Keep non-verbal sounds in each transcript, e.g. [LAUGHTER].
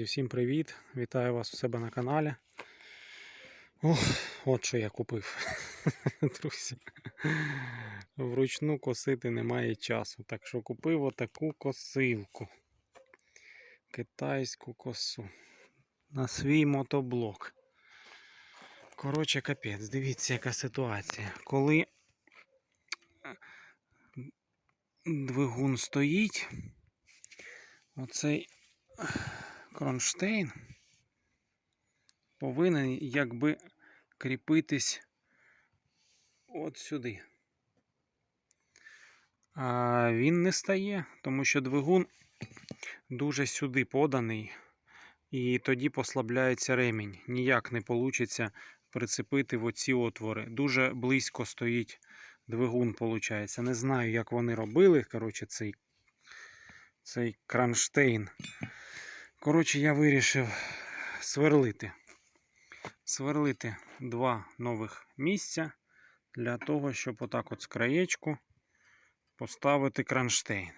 Друзі, всім привіт! Вітаю вас у себе на каналі. Ох, от що я купив. [LAUGHS] Друзі. Вручну косити немає часу. Так що купив отаку косилку. Китайську косу. На свій мотоблок. Коротше, капець, дивіться, яка ситуація. Коли двигун стоїть, оцей кронштейн повинен якби кріпитись от сюди. А він не стає, тому що двигун дуже сюди поданий, і тоді послабляється ремінь. Ніяк не вийде прицепити в оці отвори. Дуже близько стоїть двигун, виходить. Не знаю, як вони робили. Коротше, цей, цей кронштейн. Коротше, я вирішив сверлити. Сверлити два нових місця для того, щоб отак от з краєчку поставити кронштейн.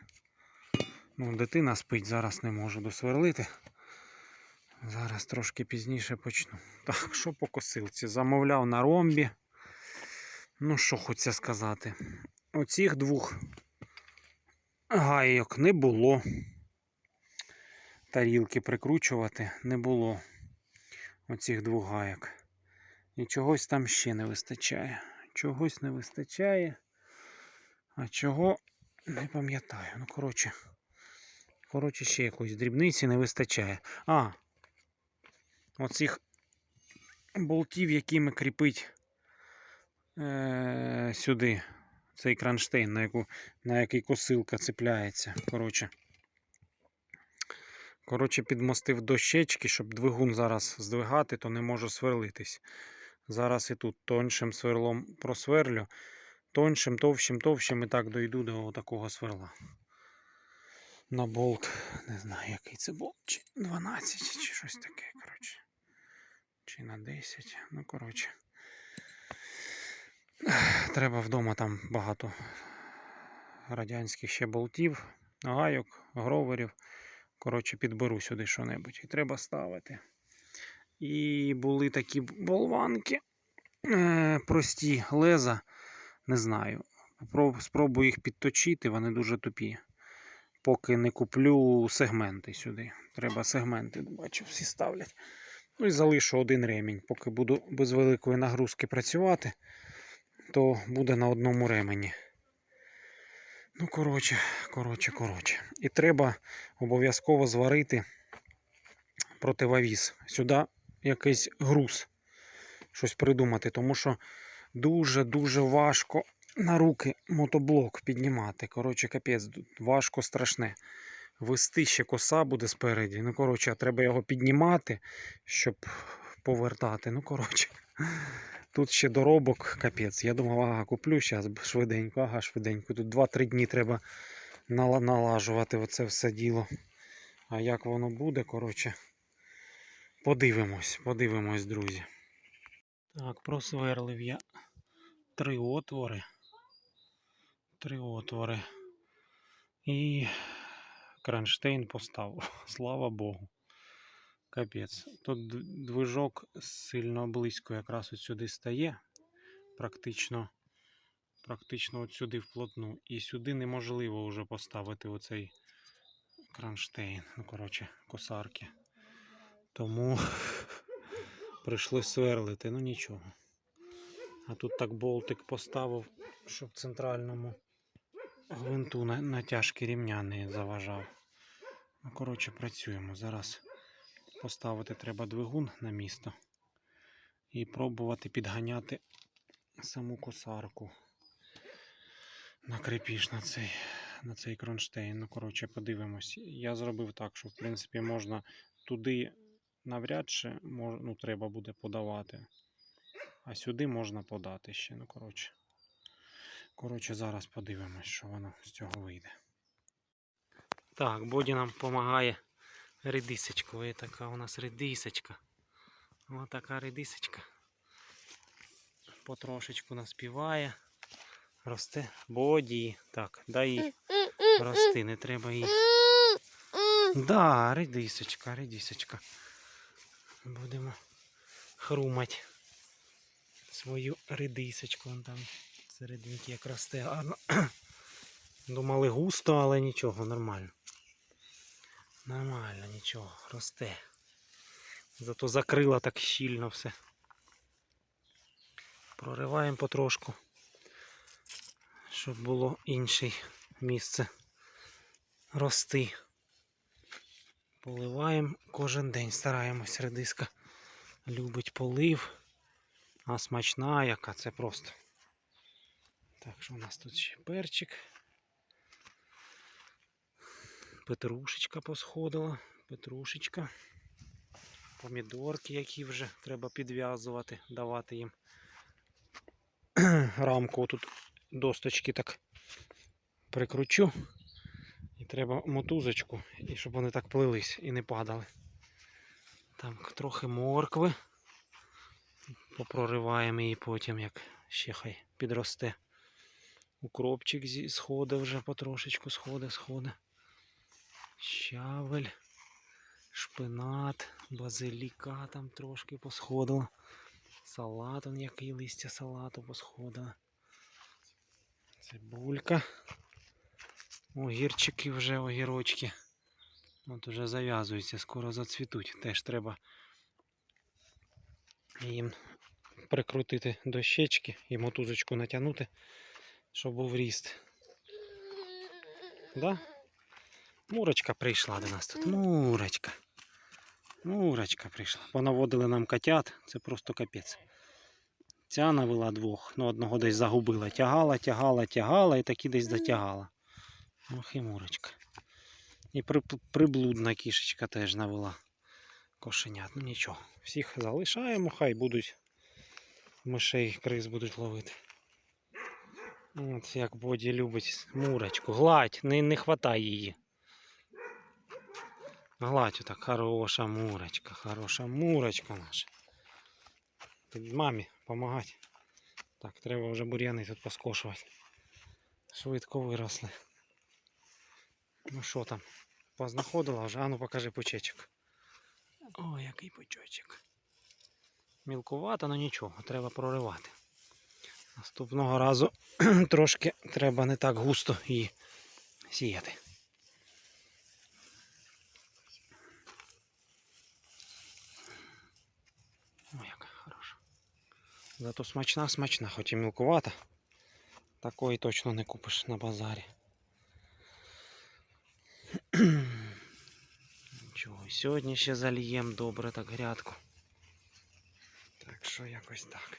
Ну, дитина спить, зараз не можу досверлити. Зараз трошки пізніше почну. Так, що по косилці? Замовляв на ромбі. Ну, що хочеться сказати. Оцих двох гайок не було тарілки прикручувати не було оцих двох гаяк. І чогось там ще не вистачає. Чогось не вистачає. А чого не пам'ятаю. Ну, коротше, коротше, ще якоїсь дрібниці не вистачає. А, оцих болтів, якими кріпить е- сюди цей кронштейн, на, яку, на який косилка цепляється. Коротше. Коротше, підмостив дощечки, щоб двигун зараз здвигати, то не можу сверлитись. Зараз і тут тоншим сверлом просверлю. Тоншим, товщим, товщим і так дойду до такого сверла. На болт, не знаю, який це болт, чи 12, чи щось таке, коротше. Чи на 10. Ну, коротше. Треба вдома там багато радянських ще болтів, гайок, гроверів. Коротше, підберу сюди що-небудь. І треба ставити. І були такі болванки. Е, прості леза. Не знаю. Спробую їх підточити, вони дуже тупі. Поки не куплю сегменти сюди. Треба сегменти, бачу, всі ставлять. Ну і залишу один ремінь. Поки буду без великої нагрузки працювати, то буде на одному ремені. Ну, коротше, коротше, коротше. І треба обов'язково зварити противовіз. Сюди якийсь груз. Щось придумати, тому що дуже-дуже важко на руки мотоблок піднімати. Коротше, капець, важко страшне. Вести ще коса буде спереді. Ну, коротше, треба його піднімати, щоб повертати. Ну, коротше. Тут ще доробок, капець. Я думав, ага, куплю зараз швиденько, ага, швиденько. Тут 2-3 дні треба налажувати оце все діло. А як воно буде, коротше, подивимось, подивимось, друзі. Так, просверлив я три отвори. Три отвори. І кронштейн поставив. [LAUGHS] Слава Богу. Капець. Тут движок сильно близько якраз от сюди стає. Практично практично от сюди вплотну. І сюди неможливо вже поставити оцей кронштейн. Ну, коротше, косарки. Тому [LAUGHS] прийшлось сверлити, ну нічого. А тут так болтик поставив, щоб центральному гвинту натяжки рівня не заважав. Ну, коротше, працюємо зараз. Поставити треба двигун на місто і пробувати підганяти саму косарку на крепіж на цей на цей кронштейн. Ну, коротше, подивимось. Я зробив так, що в принципі можна туди навряд чи мож, ну, треба буде подавати. А сюди можна подати ще. Ну, коротше. Коротше, зараз подивимось, що воно з цього вийде. Так, Боді нам допомагає редисочкою. така у нас редисочка. Ось така редисочка. Потрошечку наспіває. Росте. Боді. Так, дай їй рости, не треба їй. Да, редисочка, редисочка. Будемо хрумати свою редисочку. Вон там серединки як росте. [COUGHS] Думали густо, але нічого, нормально. Нормально, нічого, росте. Зато закрила так щільно все. Прориваємо потрошку, щоб було інше місце рости. Поливаємо кожен день, стараємось. Редиска любить полив, а смачна яка, це просто. Так, що у нас тут ще перчик. Петрушечка посходила, петрушечка. Помідорки, які вже треба підв'язувати, давати їм [CLEARS THROAT] рамку тут досточки так прикручу. І треба мотузочку, і щоб вони так плились і не падали. Там трохи моркви. Попрориваємо її потім, як ще хай підросте. Укропчик сходить вже потрошечку, сходить, сходить. Щавель, шпинат, базиліка там трошки посходило. Салат, он який листя салату посходило. Цибулька. Огірчики вже, огірочки. От уже зав'язуються, скоро зацвітуть. Теж треба їм прикрутити дощечки і мотузочку натягнути, щоб був ріст. Да? Мурочка прийшла до нас тут. Мурочка. Мурочка прийшла. Понаводили нам котят, це просто капець. Ця навела двох, ну одного десь загубила. Тягала, тягала, тягала і таки десь затягала. Ох і мурочка. І при, приблудна кішечка теж навела кошенят. Ну нічого. Всіх залишаємо, хай будуть мишей, криз будуть ловити. От як Боді любить мурочку. Гладь, не, не хватай її. Гладь отак, хороша мурочка, хороша мурочка наша. Тут мамі допомагати. Так, треба вже бур'яни тут поскошувати. Швидко виросли. Ну що там? Познаходила вже? Ану покажи пучечок. О, який пучочок. Мілкувато, але нічого, треба проривати. Наступного разу [CLEARS THROAT] трошки треба не так густо її сіяти. Зато смачна, смачна, хоч і мілкувата. Такої точно не купиш на базарі. [CLEARS THROAT] Нічого, сьогодні ще зальєм добре так грядку. Так що якось так.